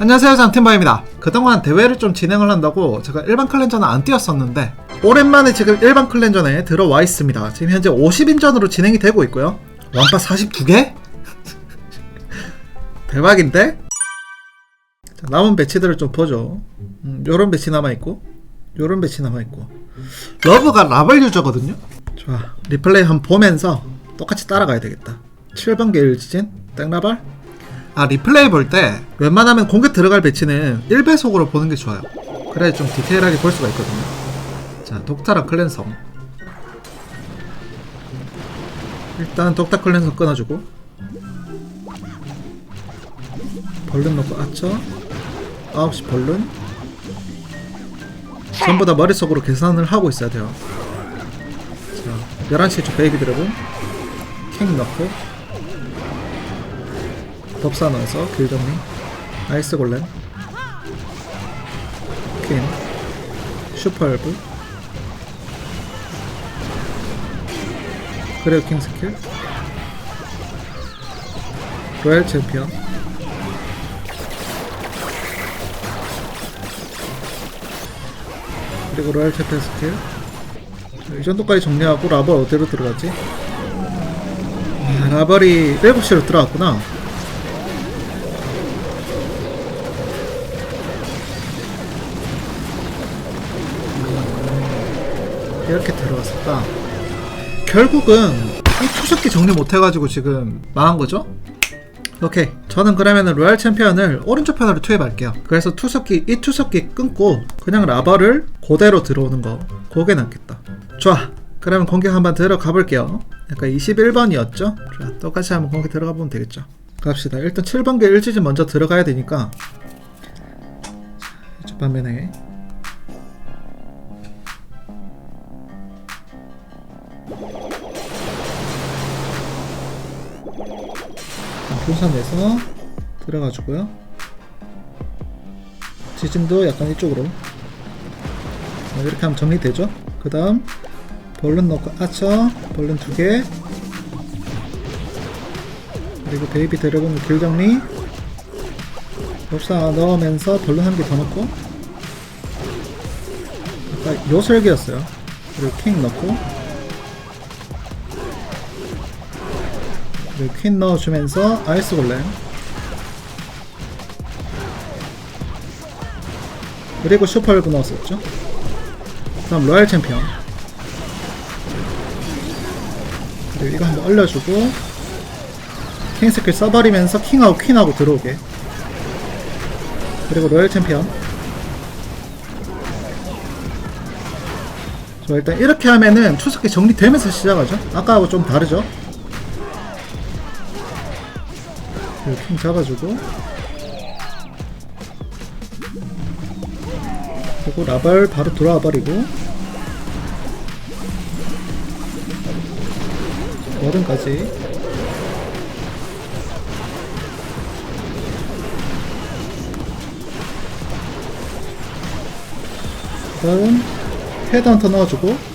안녕하세요 장팀바입니다. 그동안 대회를 좀 진행을 한다고 제가 일반 클랜저는 안 뛰었었는데 오랜만에 지금 일반 클랜저에 들어와 있습니다. 지금 현재 50인전으로 진행이 되고 있고요. 완파 42개? 대박인데? 자, 남은 배치들을 좀 보죠. 음, 요런 배치 남아있고 요런 배치 남아있고. 러브가 라벌 유저거든요? 좋아. 리플레이 한번 보면서 똑같이 따라가야 되겠다. 7번계 일지진 땡라벌 아 리플레이 볼 때 웬만하면 공격 들어갈 배치는 1배속으로 보는 게 좋아요. 그래야 좀 디테일하게 볼 수가 있거든요. 자 독타랑 클랜성. 일단 독타 클랜성 끊어주고. 벌룬 넣고 아쳐 9시 벌룬. 전부 다 머릿속으로 계산을 하고 있어야 돼요. 자 11시에 저 베이비 드래곤. 킹 넣고 법사 넣어서 길 정리. 아이스 골렘 퀸. 슈퍼얼브 그리고 킹 스킬. 로얄 챔피언. 그리고 로얄 챔피언 스킬. 자, 이 정도까지 정리하고 라벌 어디로 들어갔지? 아, 라벌이 7시로 들어갔구나 이렇게 들어왔었다. 결국은 이 투석기 정리 못해가지고 지금 망한 거죠? 오케이. 저는 그러면은 로얄 챔피언을 오른쪽 편으로 투입할게요. 그래서 투석기, 이 투석기 끊고 그냥 라바를 그대로 들어오는 거. 그게 낫겠다. 좋아. 그러면 공격 한번 들어가 볼게요. 약간 21번이었죠? 좋아. 똑같이 한번 공격 들어가 보면 되겠죠. 갑시다. 일단 7번계 일지진 먼저 들어가야 되니까. 이쪽 반면에 분산해서 들어가주고요. 지짐도 약간 이쪽으로. 자, 이렇게 하면 정리되죠? 그 다음 벌룬 넣고 아처 벌룬 두개. 그리고 베이비 드래곤 길 정리. 법사 넣으면서 벌룬 한 개 더 넣고. 아까 요 설계였어요. 그리고 킹 넣고 퀸 넣어주면서 아이스 골렘. 그리고 슈퍼얼브 넣었었죠. 다음 로얄 챔피언. 그리고 이거 한번 얼려주고 킹 스킬 써버리면서 킹하고 퀸하고 들어오게. 그리고 로얄 챔피언. 저 일단 이렇게 하면은 추석기 정리되면서 시작하죠. 아까하고 좀 다르죠 그리고 킹 잡아주고. 그리고 라발 바로 돌아와 버리고. 그 다음 헤드헌터 넣어주고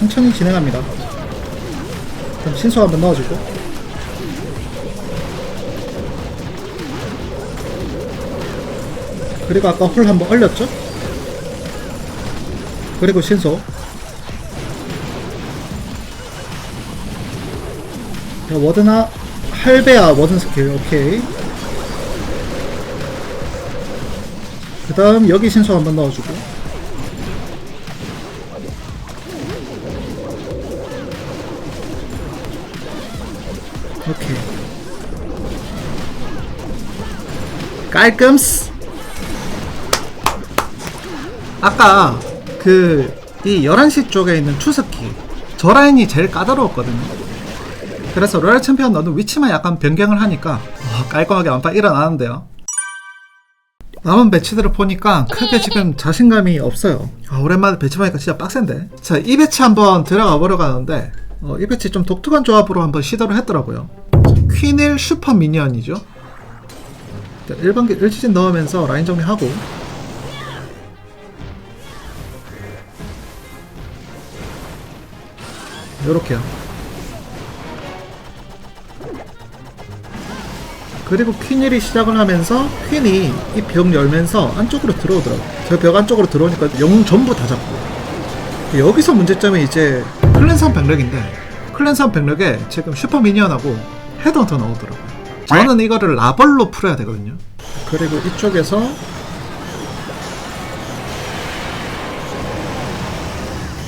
천천히 진행합니다. 그럼 신속 한번 넣어주고. 그리고 아까 홀 한번 얼렸죠? 그리고 신속. 자, 워드나 할배야 워든 스킬. 오케이. 그 다음 여기 신속 한번 넣어주고 오케이. 깔끔스. 아까 그 이 11시 쪽에 있는 추스키 저 라인이 제일 까다로웠거든요. 그래서 로얄 챔피언 넣는 위치만 약간 변경을 하니까 와, 깔끔하게 완파 일어나는데요. 남은 배치들을 보니까 크게 지금 자신감이 없어요. 아, 오랜만에 배치 보니까 진짜 빡센데. 자, 이 배치 한번 들어가 보려 가는데 어, 이 배치 좀 독특한 조합으로 한번 시도를 했더라고요. 퀸을 슈퍼 미니언이죠. 일단 1번기 1지진 넣으면서 라인 정리하고 요렇게요. 그리고 퀸일이 시작을 하면서 퀸이 이 벽 열면서 안쪽으로 들어오더라고요. 저 벽 안쪽으로 들어오니까 영웅 전부 다 잡고 여기서 문제점이 이제 클랜선 백력인데 클랜선 백력에 지금 슈퍼 미니언하고 헤드헌터 나오더라고요. 저는 이거를 라벌로 풀어야 되거든요. 그리고 이쪽에서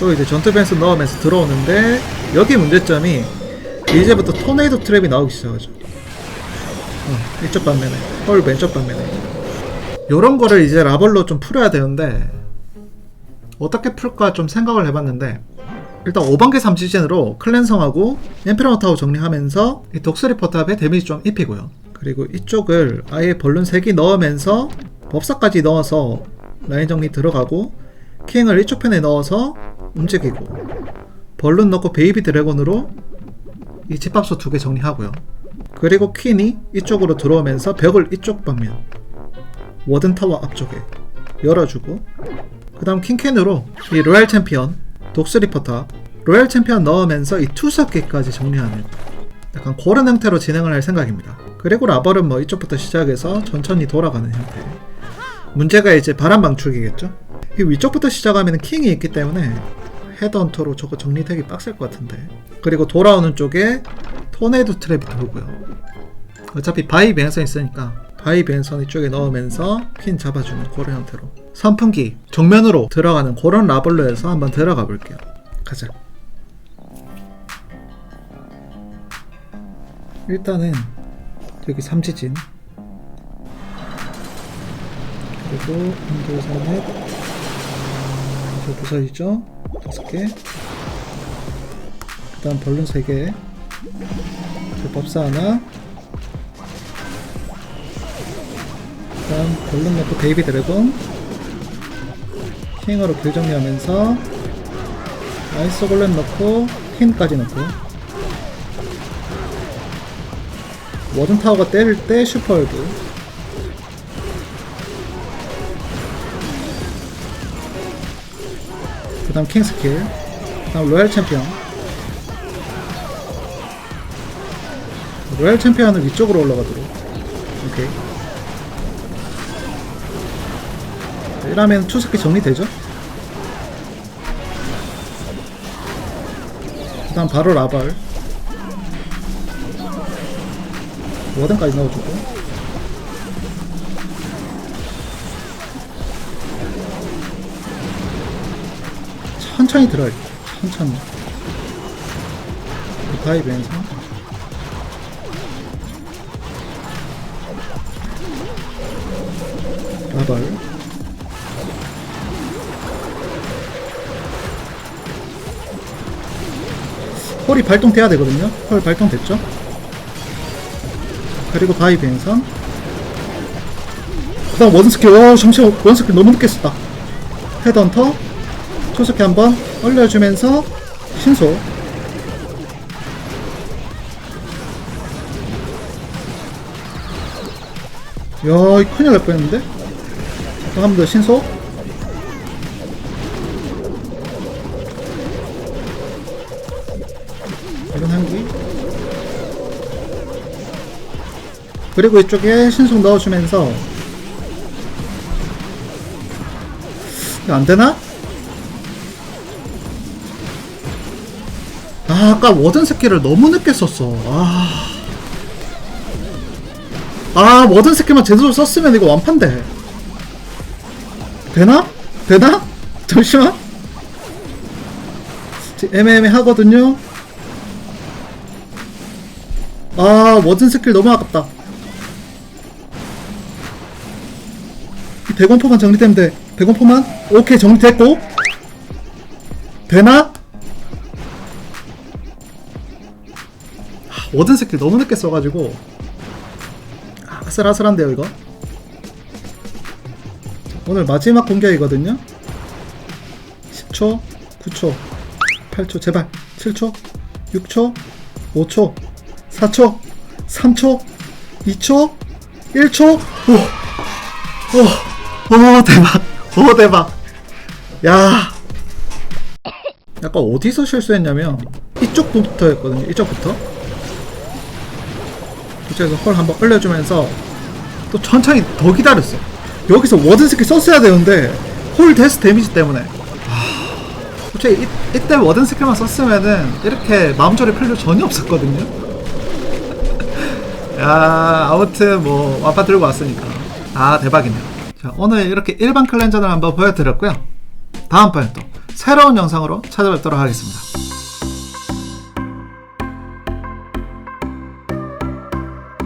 또 이제 전투 벤스 넣으면서 들어오는데 여기 문제점이 이제부터 토네이도 트랩이 나오기 시작하죠. 어, 이쪽 반면에 헐 왼쪽 반면에 요런 거를 이제 라벌로 좀 풀어야 되는데 어떻게 풀까 좀 생각을 해봤는데 일단 5번계 3시즌으로 클랜성하고 엠페라노 타워 정리하면서 이 독수리 포탑에 데미지 좀 입히고요. 그리고 이쪽을 아예 벌룬 3개 넣으면서 법사까지 넣어서 라인 정리 들어가고 킹을 이쪽 편에 넣어서 움직이고 벌룬 넣고 베이비 드래곤으로 이 집합소 두 개 정리하고요. 그리고 퀸이 이쪽으로 들어오면서 벽을 이쪽 방면 워든 타워 앞쪽에 열어주고 그 다음 킹캔으로 이 로얄 챔피언 독수리 포탑 로얄 챔피언 넣으면서 이 투석기까지 정리하는 약간 그런 형태로 진행을 할 생각입니다. 그리고 라벌은 뭐 이쪽부터 시작해서 천천히 돌아가는 형태. 문제가 이제 바람 방출기겠죠? 이 위쪽부터 시작하면 킹이 있기 때문에 헤드헌터로 저거 정리되기 빡셀 것 같은데. 그리고 돌아오는 쪽에 토네이도 트랩이 돌고요. 어차피 바이 벤선 있으니까 바이 벤선 이쪽에 넣으면서 퀸 잡아주는 그런 형태로. 선풍기 정면으로 들어가는 그런 라벌로 해서 한번 들어가 볼게요. 가자. 일단은 여기 삼지진. 그리고 인도산에 저 부서지죠? 다섯 개. 그다음 벌룬 세 개, 저 법사 하나, 다음 벌룬 넣고 베이비 드래곤, 킹으로 길 정리하면서 아이스 골렘 넣고 퀸까지 넣고. 워든 타워가 때릴 때 슈퍼월드. 그 다음 킹 스킬. 그 다음 로얄 챔피언. 로얄 챔피언을 위쪽으로 올라가도록. 오케이 이러면 투스키 정리되죠? 그 다음 바로 라발. 워든까지 넣어주고. 천천히 들어야 돼 천천히. 그 바이브에서 라발 홀이 발동돼야 되거든요. 홀 발동됐죠? 그리고 바이 벤선. 그 다음 원스킬. 와 잠시만. 원스킬 너무 늦게 썼다. 헤드헌터. 초석기 한번 올려주면서 신속. 야, 이 큰일 날 뻔했는데? 한 번 더 신속. 그리고 이쪽에 신속 넣어주면서. 이거 안 되나? 아, 아까 워든 스킬을 너무 늦게 썼어. 아. 아 워든 스킬만 제대로 썼으면 이거 완판돼 되나? 되나? 잠시만 지금 애매애매 하거든요 아 워든 스킬 너무 아깝다 이 대공포만 정리되면 돼. 대공포만? 오케이 정리됐고. 되나? 아, 워든 스킬 너무 늦게 써가지고. 아슬아슬한데요 이거? 오늘 마지막 공격이거든요? 10초 9초 8초 제발. 7초 6초 5초 4초 3초 2초 1초. 오! 오! 오 대박 오 대박 야 약간 어디서 실수했냐면 이쪽부터였거든요 이쪽부터 이쪽에서 홀 한번 올려주면서 또 천천히 더 기다렸어. 여기서 워든 스킬 썼어야 되는데 홀 데스 데미지 때문에. 하... 솔직히 이, 이때 워든 스킬만 썼으면은 이렇게 마음절에 필요 전혀 없었거든요. 야 아무튼 뭐 와파 들고 왔으니까 아 대박이네요. 자 오늘 이렇게 일반 클렌저를 한번 보여드렸고요. 다음번에 또 새로운 영상으로 찾아뵙도록 하겠습니다.